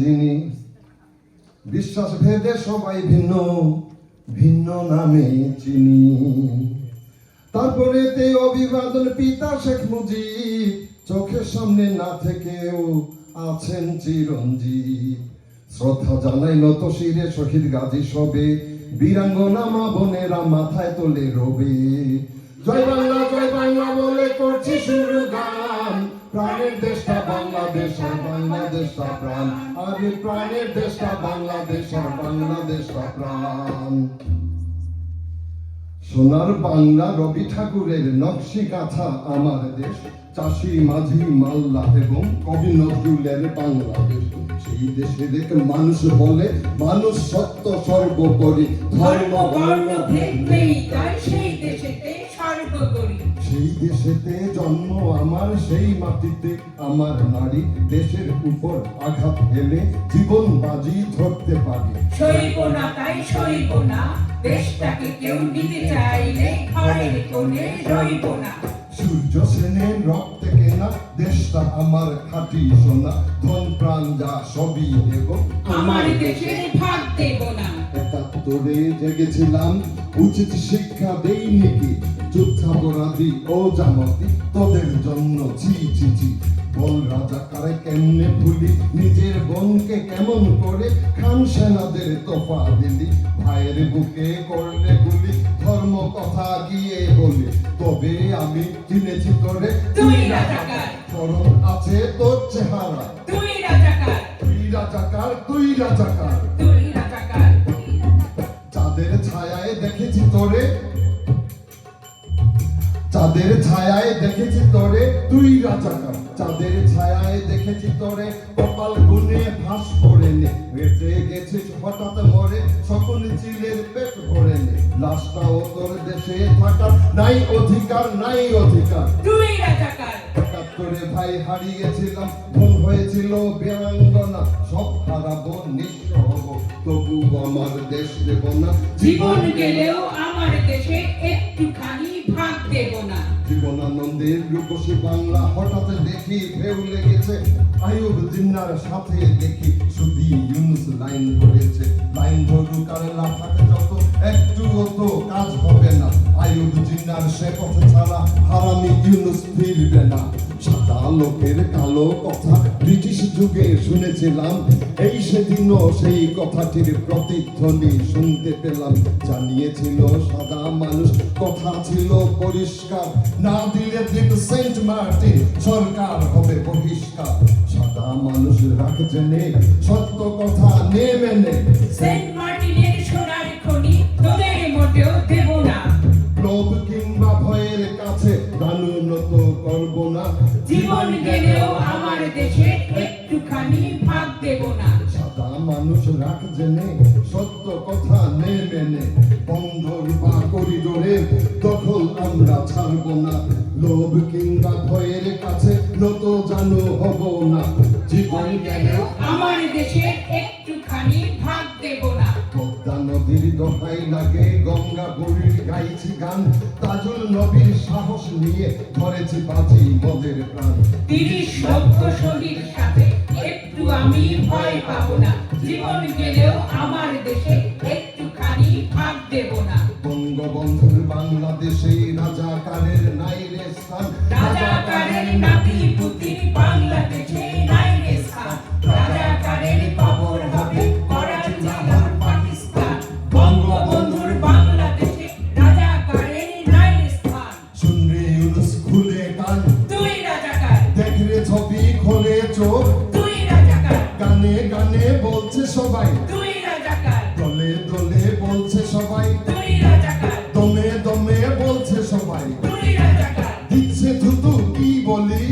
যিনি বিশ্বাস ভেদে সবাই ভিন্ন ভিন্ন নামে চিনি। তারপরে তে অভিবাদন পিতা শেখ মুজিব, চোখের সামনে না থেকেও আছেন চিরঞ্জীব। শ্রদ্ধা জানাই নত শিরে শহীদ গাজী সবে বীরাঙ্গনা মা বোনেরা মাথায় তোলে রবে। জয় বাংলা জয় বাংলা বলে করছি শুরু গান। প্রাণের দেশটা বাংলাদেশ, আর বাংলাদেশটা প্রাণ। প্রাণের দেশটা বাংলাদেশ, আর বাংলাদেশটা প্রাণ। সোনার বাংলা রবি ঠাকুরের নকশি কাঁথা আমার দেশ, চাষি মাঝি মাল্লা এবং কবি নজরুলের বাংলাদেশ। সেই এক মানুষ বলে, মানুষ সত্য সর্বোপরি, ধর্ম, বর্ণ, ভেদ নেই, তাই সেই সর্বোপরি সেই দেশেতে জন্ম আমার সেই মাটিতে আমার নারী। দেশের উপর আঘাত হেলে জীবন বাজি ধরতে পারি। সইব না তাই সইব না দেশটাকে কেউ নিতে চাইলে ঘরের কোণে রইব না। সূর্য সেনের রক্তে কেনা দেশটা আমার খাঁটি সোনা। ধন প্রাণ যা সবই দেব আমার দেশের ভাগ দেব না। একাত্তরে জেগেছিলাম উচিত শিক্ষা দেইনি কি? যুদ্ধাপরাধী ও জামতি তোদের জন্য ছি ছি ছি। বল রাজা কারে কেমনে ভুলি? নিজের বোনকে কেমন করে খান সেনাদের তোফা দিলি? ভাইয়ের বুকে করলে গুলি ধর্ম কথা গিয়ে বলি। তবে আমি চিনেছি তোরে তুই রাজাকার। স্মরণ আছে তোর চেহারা। তুই রাজাকার। তুই রাজাকার তুই রাজাকার। দেখেছি তোরে। চাঁদের ছায়ায় দেখেছি তোরে, তুই রাজাকার চাঁদের ছায়ায় দেখেছি তোরে, কপাল গুনে ফাঁস করে নে। বেঁচে গেছিস হঠাৎ মরে সকল চিলের পেট ভরে নে। লাশটাও তোর দেশে থাকার, নাই অধিকার নাই অধিকার। তুই রাজাকার। একাত্তরে ভাই হারিয়েছিলাম মন হয়েছিল বেরাঙ্গনা। সব হারাবো নিঃস্ব হব তবু আমার দেশ দেব না। জীবন গেলেও আমার দেশে একটুখানি ভাগ দেব না। জীবনানন্দের রূপসী বাংলা হঠাৎ দেখি ঢেউ লেগেছে। আয়ুব জিন্নার সাথে দেখি শুধু ইউনুস লাইন ধরেছে। লাইন ধরুক আর লাফাতে যত তো কাজ হবে না। আয়ুব জিন্নার সে পথে ছাড়া হারামি ইউনুস ফিরবে না। সাদা লোকের কালো কথা ব্রিটিশ যুগে শুনেছিলাম। এই সেদিনও সেই কথাটির প্রতিধ্বনি শুনতে পেলাম। জানিয়েছিল সাদা মানুষ কথা ছিল পরিষ্কার। না দিলে দিন সেন্ট মার্টিন সরকার হবে বহিষ্কার। সাদা মানুষ রাখছে নে সত্য কথা নে মেনে সেন্ট মার্টিনের সোনার খনি তোদের মোটেও দেব না। লোভ কিংবা জীবন গেলেও আমার দেশে একটুখানি ভাগ দেব না। সাদা মানুষ রাখ জেনে সত্য কথা নে। মেনে বন্দর বা করিডোরে দখল আমরা ছাড়ব না। লোভ কিংবা ভয়ের কাছে নত জানো হব না। জীবন গেলেও আমার দেশে নদীর দোহাই লাগে গঙ্গা বুড়ির গাইছি গান। তাজুল নবীর সাহস নিয়ে ধরেছি বাজি মদের প্রাণ। তিরিশ শরীর সাথে একটু আমি ভয় পাবো না। জীবন গেলেও আমার দেশে একটুখানি ভাগ দেব না। বঙ্গবন্ধুর বাংলাদেশে রাজাকারের নাই রে স্থান। রাজাকারের নাতি পুতি বাংলাদেশে বলছে সবাই। দমে দমে বলছে সবাই। দিচ্ছে থুতু কি বলি?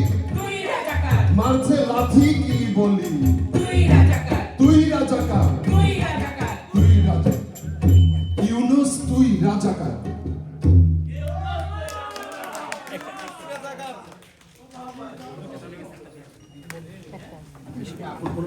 মারছে লাথি কি বলি? তুই রাজাকার তুই রাজা ইউনুস তুই রাজাকার